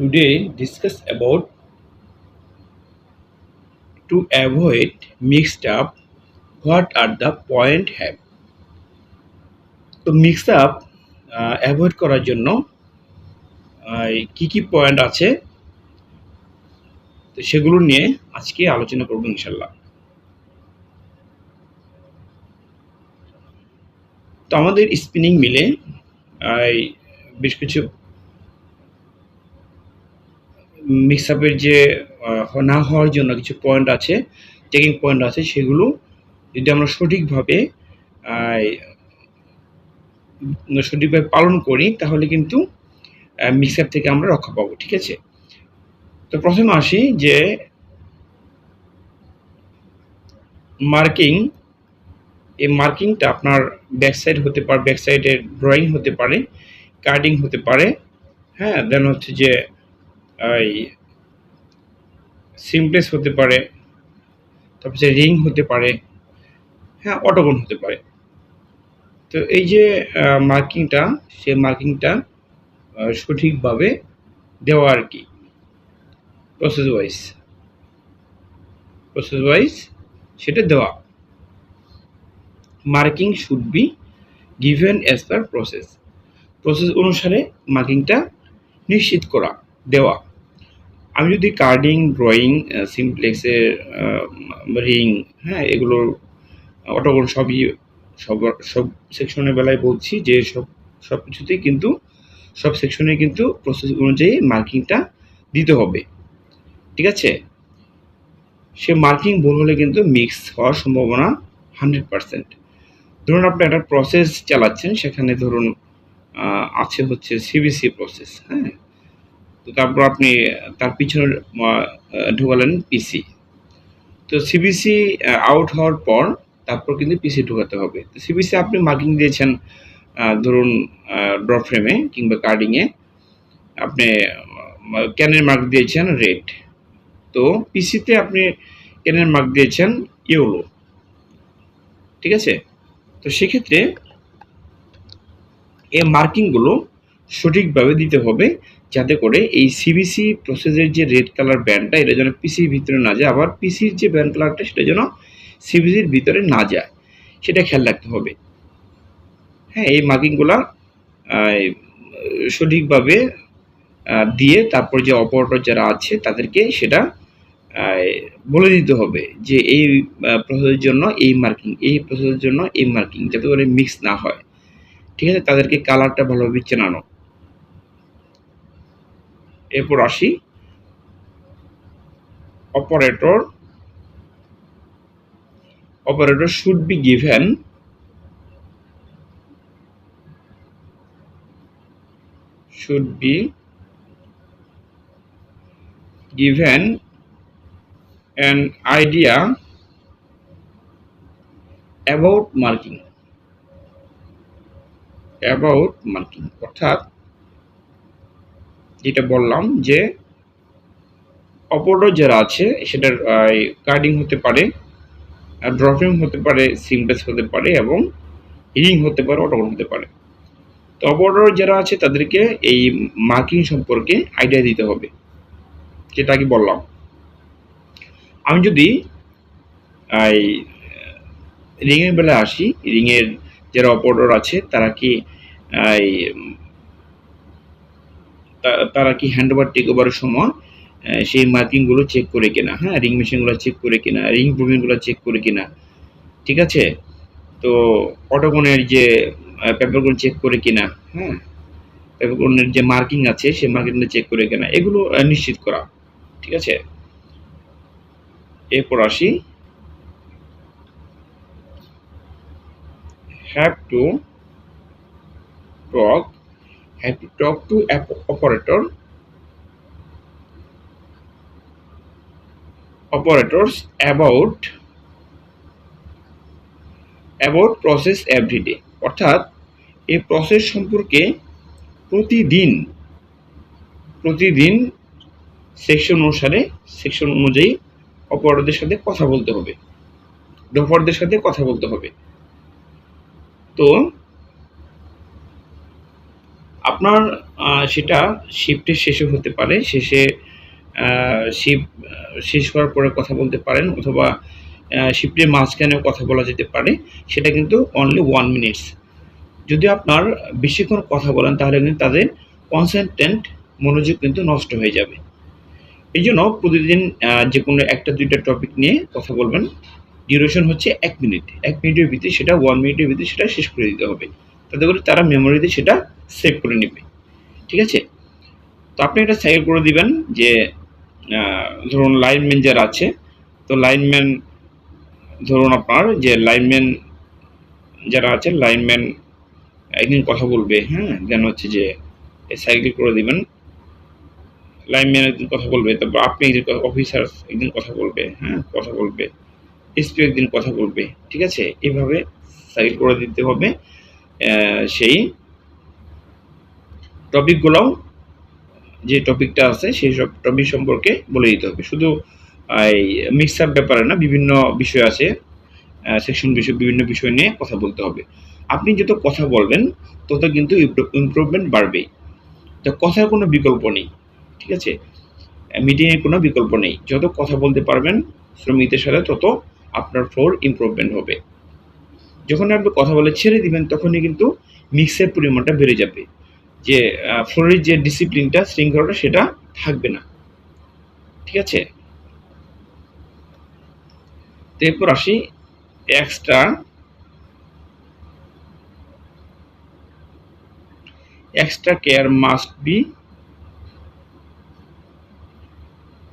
today discuss about to avoid mixed up, what are the point have? তো mix up avoid করার জন্য কি কি পয়েন্ট আছে? তো সেগুলো নিয়ে আজকে আলোচনা করব ইনশাল্লাহ। তো আমাদের স্পিনিং মিলে বেশ কিছু মিক্স আপের যে না হওয়ার জন্য কিছু পয়েন্ট আছে চেকিং পয়েন্ট আছে, সেগুলো যদি আমরা সঠিকভাবে সঠিকভাবে পালন করি, তাহলে কিন্তু মিক্স আপ থেকে আমরা রক্ষা পাবো, ঠিক আছে? তো প্রথমে আসি যে মার্কিং এই মার্কিংটা আপনার ব্যাক সাইড হতে পারে ব্যাক সাইডের ড্রয়িং হতে পারে কার্ডিং হতে পারে হ্যাঁ দেন হচ্ছে যে এই সিমপ্লেস হতে পারে, তারপর রিং হতে পারে হ্যাঁ অটোগন হতে পারে। তো এই যে মার্কিংটা সে মার্কিংটা সঠিকভাবে দেওয়া আর কি প্রসেস ওয়াইজ প্রসেস ওয়াইজ সেটা দেওয়া। Marking should be given as per process process অনুসারে মার্কিংটা নিশ্চিত করা, দেওয়া। আমি যদি কার্ডিং ড্রয়িং সিমপ্লেক্সের রিং হ্যাঁ এগুলোর অটোগন সবই সব সব সেকশনের বেলায় বলছি যে সব সব কিছুতেই কিন্তু, সব সেকশনে কিন্তু প্রসেস অনুযায়ী মার্কিংটা দিতে হবে। ঠিক আছে? সে মার্কিং ভুল হলে কিন্তু মিক্স হওয়ার সম্ভাবনা হান্ড্রেড পার্সেন্ট ধরুন আপনি একটা প্রসেস চালাচ্ছেন, সেখানে ধরুন আছে হচ্ছে সিবিসি প্রসেস হ্যাঁ? তো তারপর আপনি, তার পিছনে ঢোকালেন পিসি তো সিবিসি আউট হওয়ার পর তারপর কিন্তু পিসি ঢোকাতে হবে। তো সিবিসি আপনি মার্কিং দিয়েছেন ধরুন ড্র ফ্রেমে কিংবা কার্ডিংয়ে আপনি ক্যানের মার্ক দিয়েছেন রেড তো পিসিতে আপনি ক্যানের মার্ক দিয়েছেন ইউলো ঠিক আছে? তো সেক্ষেত্রে এই মার্কিংগুলো সঠিকভাবে দিতে হবে যাতে করে এই সিবিসি প্রসেসের যে রেড কালার ব্যান্ডটা এটা যেন পিসির ভিতরে না যায়। আবার পিসির যে ব্যান্ড কালারটা সেটা যেন সিবিসির ভিতরে না যায়। সেটা খেয়াল রাখতে হবে। হ্যাঁ এই মার্কিংগুলা সঠিকভাবে দিয়ে তারপর যে অপারেটর যারা আছে, তাদেরকে সেটা বলে দিতে হবে যে এই প্রসেসের জন্য এই মার্কিং এই প্রসেসের জন্য এই মার্কিং যাতে করে মিক্স না হয়। ঠিক আছে? তাদেরকে কালারটা ভালোভাবে চেনানো। এরপর আসি operator operator should be given should be given an idea about marking about marking অর্থাৎ যেটা বললাম যে অপরও যারা আছে, সেটার কার্ডিং হতে পারে ড্রপিং হতে পারে সিমপ্লেস হতে পারে এবং রিং হতে পারে অটোগন হতে পারে। তো অপরও যারা আছে, তাদেরকে এই মার্কিং সম্পর্কে আইডিয়া দিতে হবে, যেটা কি বললাম। আমি যদি রিংয়ের বেলায় আসি রিংয়ের যারা অপারেটর আছে, তারা কি তারা কি হ্যান্ড ওভার টেক ওভারের সময় সেই মার্কিংগুলো চেক করে কিনা হ্যাঁ? রিং মেশিনগুলো চেক করে কিনা রিং প্রুভিংগুলো চেক করে কিনা, ঠিক আছে? তো অটোকনের যে পেপারগুলো চেক করে কিনা হ্যাঁ? পেপারগুলোর যে মার্কিং আছে, সেই মার্কিংগুলো চেক করে কিনা, এগুলো নিশ্চিত করা, ঠিক আছে? এরপর আসি। Have to talk to talk to operator. Operators about about process every day. অর্থাৎ, এই প্রসেস সম্পর্কে প্রতিদিন প্রতিদিন সেকশন অনুসারে সেকশন অনুযায়ী অপারেটরদের সাথে কথা বলতে হবে। ড্রপারদের সাথে কথা বলতে হবে। তো আপনার সেটা শিফটের শেষে হতে পারে, শেষে শিফট শেষ করার পরে কথা বলতে পারেন অথবা শিফটের মাঝখানেও কথা বলা যেতে পারে, সেটা কিন্তু অনলি ওয়ান মিনিটস যদি আপনার বেশিক্ষণ কথা বলেন, তাহলে কিন্তু তাদের কনসেন্ট্রেন্ট মনোযোগ কিন্তু নষ্ট হয়ে যাবে। এই জন্য প্রতিদিন যে কোনো একটা দুইটা টপিক নিয়ে কথা বলবেন ডিউরেশন হচ্ছে এক মিনিট এক মিনিটের ভিতরে সেটা ওয়ান মিনিটের ভিতরে সেটা শেষ করে দিতে হবে। তাতে করে তারা মেমোরিতে সেটা সেভ করে নেবে। ঠিক আছে? তো আপনি এটা সাইকেল করে দিবেন যে ধরুন লাইনম্যান যারা আছে, তো লাইনম্যান ধরুন আপনার যে লাইনম্যান যারা আছে লাইনম্যান একদিন কথা বলবে হ্যাঁ? দেন হচ্ছে যে সাইকেল করে দিবেন। লাইনম্যান একদিন কথা বলবে, তারপর আপনি একদিন অফিসার একদিন কথা বলবে হ্যাঁ? কথা বলবে এসপি একদিন কথা বলবে, ঠিক আছে? এভাবে সাইকেল করে দিতে হবে সেই টপিকগুলোও যে টপিকটা আছে সেই সব টপিক সম্পর্কে বলে দিতে হবে। শুধু এই মিক্স আপ ব্যাপারে না, বিভিন্ন বিষয় আছে সেকশন বিষয়, বিভিন্ন বিষয় নিয়ে কথা বলতে হবে। আপনি যত কথা বলবেন, তত কিন্তু ইমপ্রুভমেন্ট বাড়বেই। তো কথার কোনো বিকল্প নেই, ঠিক আছে? মিটিংয়ের কোনো বিকল্প নেই। যত কথা বলতে পারবেন, শ্রমিকদের সাথে তত আপনার ফ্লোর ইমপ্রুভমেন্ট হবে। যখন আপনি কথা বলে ছেড়ে দিবেন, তখনই কিন্তু মিক্সের পরিমাণটা বেড়ে যাবে। যে ফ্লোরের যে ডিসিপ্লিনটা, শৃঙ্খলাটা, সেটা থাকবে না। ঠিক আছে? এরপর আসি extra extra care must be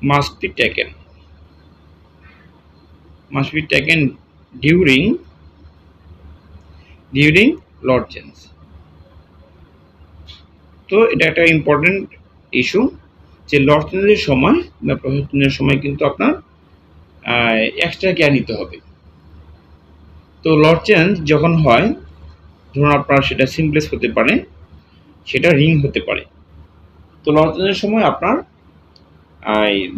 must be taken must be taken during during lozenge তো এটা একটা ইম্পর্টেন্ট ইস্যু যে চেঞ্জের সময় বা প্রসেসিংয়ের সময় কিন্তু আপনার এক্সট্রা কেয়ার নিতে হবে। তো লড চেঞ্জ যখন হয়, ধরুন আপনার সেটা সিমপ্লেস হতে পারে, সেটা রিং হতে পারে। তো লড চেঞ্জের সময় আপনার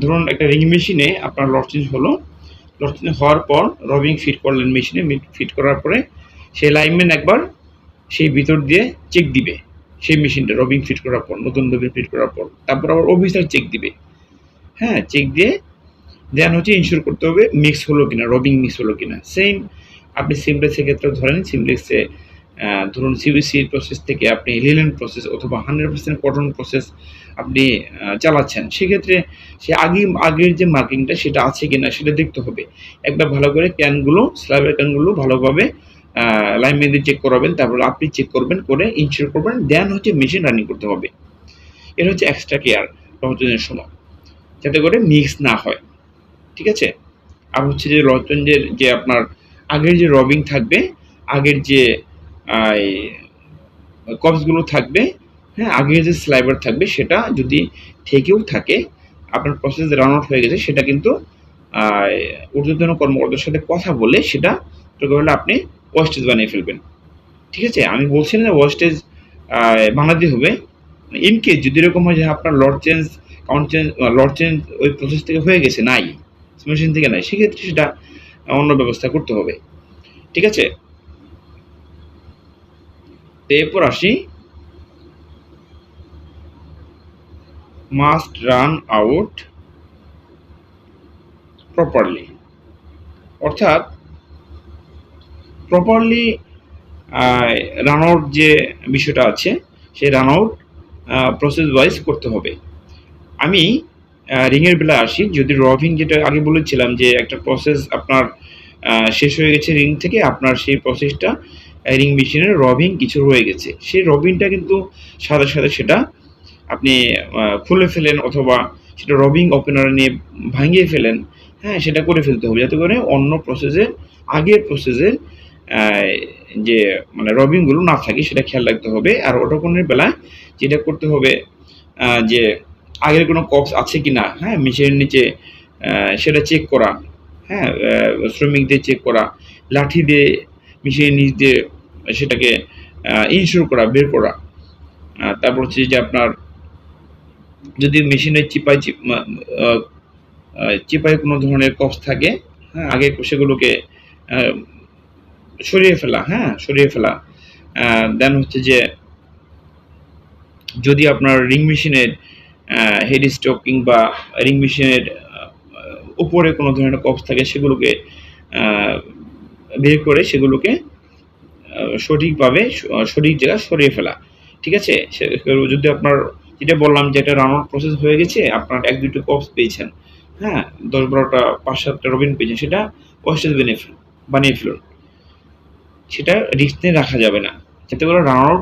ধরুন একটা রিং মেশিনে আপনার লড চেঞ্জ হলো লড চেঞ্জ হওয়ার পর রবিং ফিট করলেন মেশিনে, ফিট করার পরে সেই লাইনম্যান একবার সেই ভিতর দিয়ে চেক দিবে। সেই মেশিনটা রবিং ফিট করার পর, নতুন রবিং ফিট করার পর। তারপর আবার অফিসার চেক দিবে। হ্যাঁ চেক দিয়ে দেন হচ্ছে ইনশিওর করতে হবে মিক্স হলো কিনা রবিং মিক্স হলো কিনা। সেম আপনি সিমপ্লেক্সের ক্ষেত্রে ধরেন সিমপ্লেক্সে ধরুন সিবিসির প্রসেস থেকে আপনি লিলেন প্রসেস অথবা হান্ড্রেড পার্সেন্ট কটন প্রসেস আপনি চালাচ্ছেন, সেক্ষেত্রে সে আগে আগের যে মার্কিংটা সেটা আছে কিনা সেটা দেখতে হবে। একবার ভালো করে ক্যানগুলো স্ল্যাবের ক্যানগুলো ভালোভাবে লাইন মেয়েদের চেক করাবেন, তারপর আপনি চেক করবেন, করে ইনশিওর করবেন দেন হচ্ছে মেশিন রানিং করতে হবে। এটা হচ্ছে এক্সট্রা কেয়ার রচনের সময়, যাতে করে মিক্স না হয়, ঠিক আছে? আর হচ্ছে যে রচনের যে আপনার আগের যে রবিং থাকবে, আগের যে কপসগুলো থাকবে হ্যাঁ আগের যে স্লাইবার থাকবে, সেটা যদি থেকেও থাকে, আপনার প্রসেস রান আউট হয়ে গেছে, সেটা কিন্তু ঊর্ধ্বতন কর্মকর্তার সাথে কথা বলে সেটা দরকার হলে আপনি ওয়েস্টেজ বানিয়ে ফেলবেন। ঠিক আছে? আমি বলছি না ওয়েস্টেজ বানাতে হবে। ইন কেস যদি এরকম হয় যে আপনার lot change count change lot change ওই প্রসেস থেকে হয়ে গেছে, নাই মেশিন থেকে নাই, সেক্ষেত্রে সেটা অন্য ব্যবস্থা করতে হবে। ঠিক আছে? এরপর আসি। মাস্ট রান আউট প্রপারলি অর্থাৎ প্রপারলি রান আউট যে বিষয়টা আছে, সেই রান আউট প্রসেস ওয়াইজ করতে হবে। আমি রিংয়ের বেলা আসি, যদি রবিং যেটা আগে বলেছিলাম যে একটা প্রসেস আপনার শেষ হয়ে গেছে রিং থেকে, আপনার সেই প্রসেসটা রিং মেশিনের রবিং কিছু রয়ে গেছে। সেই রবিংটা কিন্তু সাথে সাথে সেটা আপনি খুলে ফেলেন অথবা সেটা রবিং ওপেনার নিয়ে ভাঙিয়ে ফেলেন হ্যাঁ সেটা করে ফেলতে হবে। যাতে করে অন্য প্রসেসের আগের প্রসেসের যে মানে রবিংগুলো না থাকে সেটা খেয়াল রাখতে হবে। আর ওটাকনের বেলায় যেটা করতে হবে যে আগের কোনো কপস আছে কি না হ্যাঁ মেশিনের নিচে সেটা চেক করা হ্যাঁ শ্রমিকদের চেক করা লাঠি দিয়ে মেশিনের নিচ দিয়ে সেটাকে ইনশিওর করা বের করা। তারপর হচ্ছে যে আপনার যদি মেশিনের চিপাই চিপ- মা- আহ, আহ, চিপাই কোনো ধরনের কপস থাকে হ্যাঁ আগে সেগুলোকে সরিয়ে ফেলা হ্যাঁ সরিয়ে ফেলা। দেন হচ্ছে যে, যদি আপনার রিং মেশিনের হেড স্টক কিংবা রিং মেশিনের উপরে কোনো ধরনের কপস থাকে, সেগুলোকে বের করে সেগুলোকে সঠিকভাবে, সঠিক জায়গায় সরিয়ে ফেলা। ঠিক আছে? যদি আপনার, যেটা বললাম যে একটা রান প্রসেস হয়ে গেছে, আপনার এক দুটো কপস পেয়েছেন হ্যাঁ দশ বারোটা, পাঁচ সাতটা রবিন পেয়েছেন, সেটা ওয়েস্টেজ বেনিফিট বানিয়ে ফেলুন। সেটা রিস্ক নিয়ে রাখা যাবে না। যাতে করে রান আউট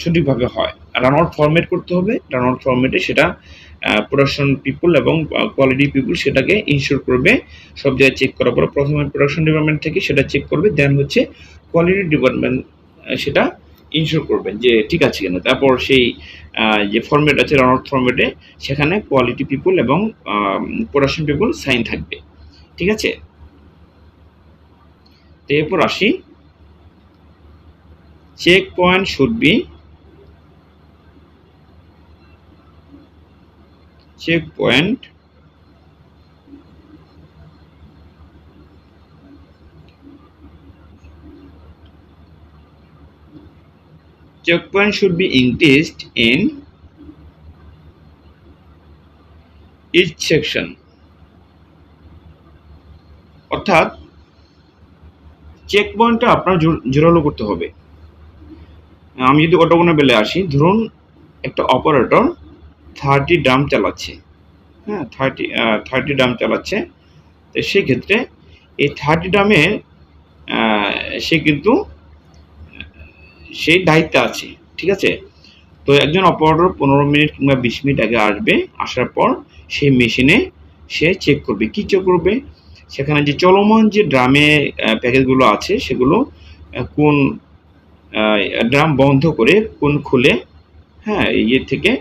সঠিকভাবে হয়। রান আউট ফরম্যাট করতে হবে। রান আউট ফরম্যাটে সেটা প্রোডাকশন পিপুল এবং কোয়ালিটি পিপুল সেটাকে ইনশিওর করবে। সব জায়গায় চেক করার পরে প্রথমে প্রোডাকশন ডিপার্টমেন্ট থেকে সেটা চেক করবে। দেন হচ্ছে কোয়ালিটি ডিপার্টমেন্ট সেটা ইনশিওর করবেন যে ঠিক আছে কিনা। তারপর সেই যে ফরম্যাট আছে রান আউট ফরম্যাটে সেখানে কোয়ালিটি পিপুল এবং প্রোডাকশন পিপুল সাইন থাকবে। ঠিক আছে? তো এরপর আসি check point should be check point checkpoint should be increased in each section অর্থাৎ চেক পয়েন্টটা আপনার জোর- জোরালো করতে হবে। আমি যদি অটোগোনা বেলে আসি, ধরুন একটা অপারেটর থার্টি ড্রাম চালাচ্ছে। হ্যাঁ থার্টি থার্টি ড্রাম চালাচ্ছে। তো সেক্ষেত্রে এই থার্টি ড্রামে সে কিন্তু, সেই দায়িত্বে আছে, ঠিক আছে? তো একজন অপারেটর পনেরো মিনিট কিংবা বিশ মিনিট আগে আসবে, আসার পর সেই মেশিনে সে চেক করবে। কি চেক করবে? সেখানে যে চলমান যে ড্রামে প্যাকেজগুলো আছে, সেগুলো কোন ড্রাম বন্ধ করে কোন খুলে হ্যাঁ ইয়ে থেকে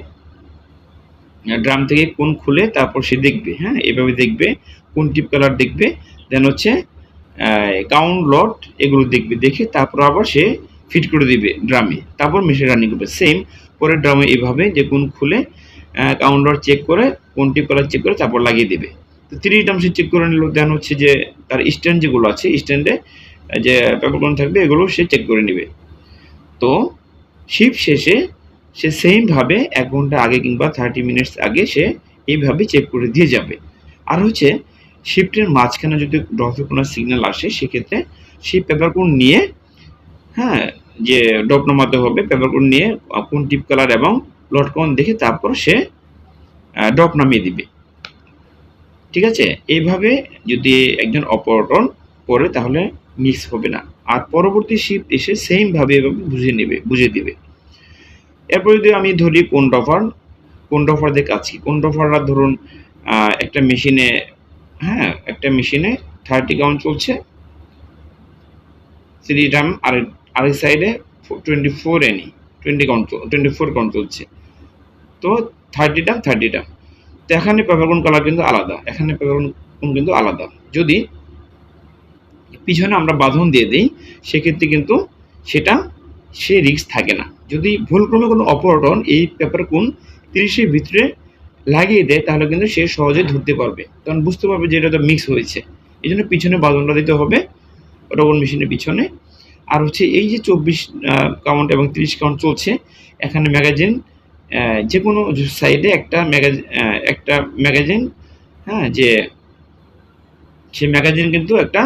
ড্রাম থেকে কোন খুলে তারপর সে দেখবে হ্যাঁ এভাবে দেখবে, কোন টিপ কালার দেখবে, দেন হচ্ছে কাউন্ট লট, এগুলো দেখবে, দেখে তারপর আবার সে ফিট করে দিবে ড্রামে, তারপর মেশিন রানিং করবে। সেম পরে ড্রামে এভাবে যে কোন খুলে কাউন্ট লট চেক করে, কোন টিপ কালার চেক করে তারপর লাগিয়ে দেবে। তো ড্রাম সে চেক করে নিল দেন হচ্ছে যে তার স্ট্যান্ড যেগুলো আছে স্ট্যান্ডে যে পেপারগুলো থাকবে, এগুলো সে চেক করে নেবে। তো শিফট শেষে সে সেমভাবে এক ঘণ্টা আগে কিংবা থার্টি মিনিটস আগে সে এইভাবে চেক করে দিয়ে যাবে। আর হচ্ছে শিফটের মাঝখানে যদি ড্রপে কোনো সিগন্যাল আসে, সেক্ষেত্রে সেই পেপার কোড নিয়ে হ্যাঁ যে ড্রপ নামাতে হবে পেপার কোড নিয়ে কোন টিপ কালার এবং লট কোন দেখে তারপর সে ড্রপ নামিয়ে দিবে। ঠিক আছে? এইভাবে যদি একজন অপারেটর করে তাহলে মিক্স হবে না। আর পরবর্তী শিফট এসে সেমভাবে এভাবে বুঝে নেবে বুঝে দিবে। এরপর যদি আমি ধরি কোন ডফার কোন ডফার দিয়ে কাজ কি? কোন ডফাররা ধরুন একটা মেশিনে হ্যাঁ একটা মেশিনে থার্টি কাউন্ট চলছে। থ্রি ড্রাম আর আরেক সাইডে twenty four any twenty count twenty four count চলছে। তো থার্টি ড্রাম থার্টি ড্রাম তো এখানে পেপারগুন কালার কিন্তু আলাদা, এখানে পেপারগুন কিন্তু আলাদা। যদি পিছনে আমরা বাঁধন দিয়ে দিই, সেক্ষেত্রে কিন্তু সেটা, সে রিস্ক থাকে না। যদি ভুলক্রমে কোনো অপারেটর এই পেপার কোন তিরিশের ভিতরে লাগিয়ে দেয়, তাহলে কিন্তু সে সহজে ধরতে পারবে। কারণ বুঝতে পারবে যে এটা তো মিক্স হয়েছে। এই জন্য পিছনে বাঁধনটা দিতে হবে রবন মেশিনের পিছনে। আর হচ্ছে এই যে চব্বিশ কাউন্ট এবং তিরিশ কাউন্ট চলছে, এখানে ম্যাগাজিন যে কোনো সাইডে একটা ম্যাগাজিন একটা ম্যাগাজিন হ্যাঁ যে সেই ম্যাগাজিন কিন্তু একটা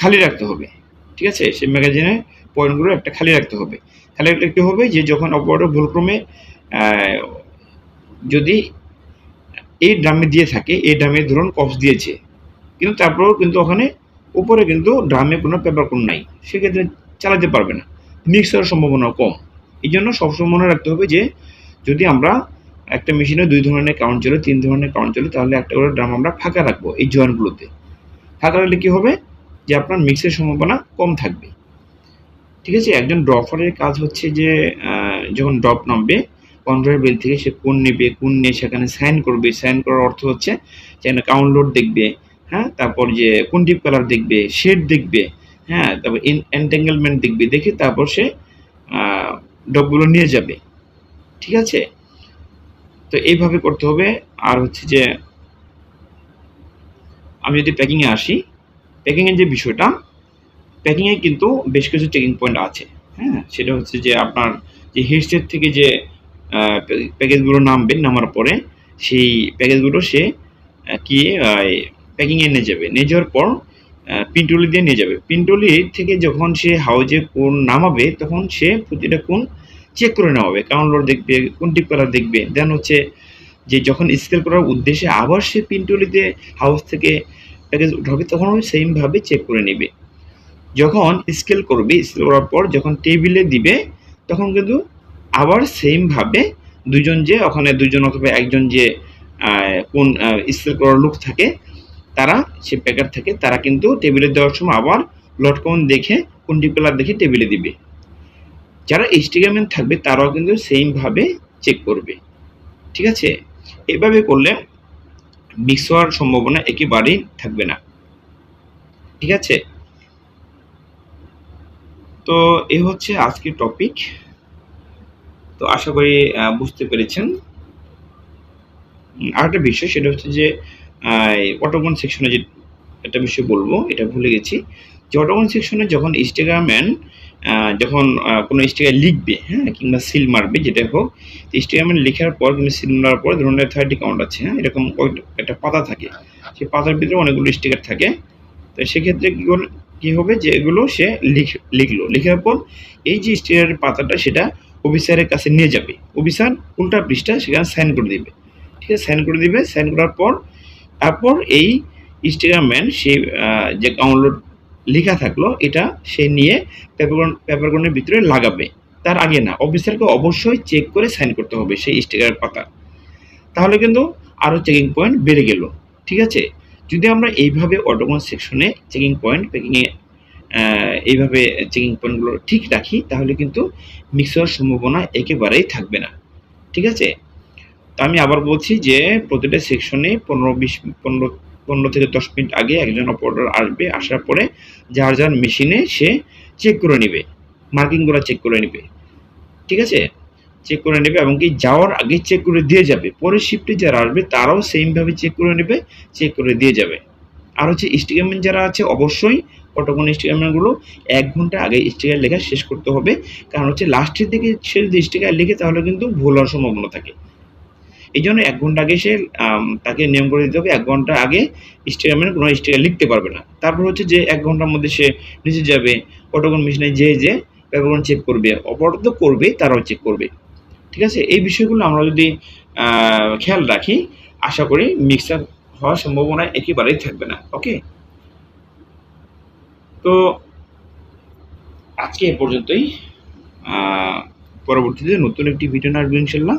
খালি রাখতে হবে, ঠিক আছে? সেই ম্যাগাজিনের পয়েন্টগুলো একটা খালি রাখতে হবে। খালি রাখলে কী হবে যে, যখন অপারেটর ভুলক্রমে যদি এই ড্রামে দিয়ে থাকে, এই ড্রামে ধরুন কপস দিয়েছে, কিন্তু তারপরেও কিন্তু ওখানে উপরে কিন্তু ড্রামে কোনো পেপার কোন নাই, সেক্ষেত্রে চালাতে পারবে না। মিক্স হওয়ার সম্ভাবনা কম। এই জন্য সবসময় মনে রাখতে হবে যে, যদি আমরা একটা মেশিনে দুই ধরনের কাউন্ট চলে, তিন ধরনের কাউন্ট চলে, তাহলে একটা করে ড্রাম আমরা ফাঁকা রাখব এই জয়েন্টগুলোতে ফাঁকা রাখলে কী হবে? যে আপনার মিক্সের সম্ভাবনা কম থাকবে। ঠিক আছে? একজন ড্রপারের কাজ হচ্ছে যে যখন ড্রপ নামবে কন্ট্রোল বেল থেকে সে কোন নেবে, কোন নিয়ে সেখানে সাইন করবে সাইন করার অর্থ হচ্ছে সেখানে কাউন্ট লোড দেখবে হ্যাঁ? তারপর যে কোন টিপ কালার দেখবে শেড দেখবে হ্যাঁ? তারপর এন্টেঙ্গেলমেন্ট দেখবে, দেখে তারপর সে ডপগুলো নিয়ে যাবে। ঠিক আছে? তো এইভাবে করতে হবে। আর হচ্ছে যে, আমি যদি প্যাকিংয়ে আসি প্যাকিংয়ের যে বিষয়টা প্যাকিংয়ে কিন্তু বেশ কিছু চেকিং পয়েন্ট আছে। হ্যাঁ? সেটা হচ্ছে যে আপনার যে হেডসেট থেকে যে প্যাকেজগুলো নামবে, নামার পরে সেই প্যাকেজগুলো সে কি প্যাকিংয়ে নিয়ে যাবে। নিয়ে যাওয়ার পর পিন্টুলি দিয়ে নিয়ে যাবে। পিন্টুলি থেকে যখন সে হাউজে কোন নামাবে, তখন সে প্রতিটা কোন চেক করে হবে। কারণ লোড দেখবে, কোন টিপ কালার দেখবে। দেন হচ্ছে যে যখন স্কেল করার উদ্দেশ্যে আবার সে পিন্টুলিতে হাউস থেকে প্যাকেজ উঠাবে, তখন সেমভাবে চেক করে নেবে। যখন স্কেল করবে স্কেল করার পর যখন টেবিলে দিবে, তখন কিন্তু আবার সেমভাবে দুজন যে, ওখানে দুজন অথবা একজন যে কোন স্কেল করার লোক থাকে তারা সে প্যাকার থাকে, তারা কিন্তু টেবিলে দেওয়ার সময় আবার লট কাউন্ট দেখে কোন টিপলার দেখে টেবিলে দিবে। যারা এইচটিএমএন থাকবে, তারাও কিন্তু সেমভাবে চেক করবে। ঠিক আছে? এভাবে করলে মিক্স হওয়ার সম্ভাবনা একেবারেই থাকবে না। ঠিক আছে? তো এ হচ্ছে আজকের টপিক তো আশা করি বুঝতে পেরেছেন। আরেকটা বিষয়, সেটা হচ্ছে যে অটোগন সেকশনে যে একটা বিষয় বলব, এটা ভুলে গেছি। যে অটোগন সেকশনে যখন ইনস্টাগ্রাম্যান যখন কোনো স্টিকার লিখবে হ্যাঁ কিংবা সিল মারবে যেটা হোক ইনস্টাগ্রামে লেখার পর কিংবা সিল মারার পর ধরুন থার্টি কাউন্ট আছে হ্যাঁ এরকম একটা পাতা থাকে। সেই পাতার ভিতরে অনেকগুলো স্টিকার থাকে। তো সেক্ষেত্রে কী করল কী হবে যে এগুলো সে লিখ লিখলো। লেখার পর এই যে স্টিকারের পাতাটা, সেটা অফিসারের কাছে নিয়ে যাবে। অফিসার উল্টা পৃষ্ঠা সেখানে সাইন করে দিবে। ঠিক আছে? সাইন করে দিবে। সাইন করার পর তারপর এই ইনস্টাগ্রামম্যান সে যে ডাউনলোড লেখা থাকল, এটা সে নিয়ে পেপারগন পেপারগনের ভিতরে লাগাবে। তার আগে না অফিসারকে অবশ্যই চেক করে সাইন করতে হবে সেই স্টিকারের পাতা। তাহলে কিন্তু আরও চেকিং পয়েন্ট বেড়ে গেল, ঠিক আছে? যদি আমরা এইভাবে অটোকন সেকশনে চেকিং পয়েন্ট প্যাকিংয়ে এইভাবে চেকিং পয়েন্টগুলো ঠিক রাখি, তাহলে কিন্তু মিক্স হওয়ার সম্ভাবনা একেবারেই থাকবে না, ঠিক আছে? তা আমি আবার বলছি যে প্রতিটা সেকশনে পনেরো, বিশ, পনেরো পনেরো থেকে দশ মিনিট আগে একজন অপারেটর আসবে, আসার পরে যার যার মেশিনে সে চেক করে নেবে মার্কিংগুলো চেক করে নেবে, ঠিক আছে? চেক করে নেবে এবং কি যাওয়ার আগে চেক করে দিয়ে যাবে, পরের শিফটে যারা আসবে তারাও সেমভাবে চেক করে নেবে চেক করে দিয়ে যাবে। আর হচ্ছে স্টিকারম্যান যারা আছে অবশ্যই কতক্ষণ স্টিকারম্যানগুলো এক ঘণ্টা আগে স্টিকার লেখা শেষ করতে হবে। কারণ হচ্ছে লাস্টের দিকে সে যদি স্টিকার লিখে তাহলে কিন্তু ভুল হওয়ার সম্ভাবনা থাকে। এই জন্য এক ঘণ্টা আগে সে তাকে নিয়ম করে দিতে হবে, এক ঘণ্টা আগে স্টিকারম্যান কোনো স্টিকার লিখতে পারবে না। তারপর হচ্ছে যে এক ঘণ্টার মধ্যে সে নিচে যাবে কতক্ষণ মেশিনে যে যে পেপারগুলো চেক করবে অপরাধ করবে তারাও চেক করবে। ঠিক আছে? এই বিষয়গুলো আমরা যদি খেয়াল রাখি, আশা করি মিক্সার হওয়ার সম্ভাবনা একেবারেই থাকবে না ওকে তো আজকে এ পর্যন্তই। পরবর্তীতে নতুন একটি ভিডিও আসবে ইনশাল্লাহ।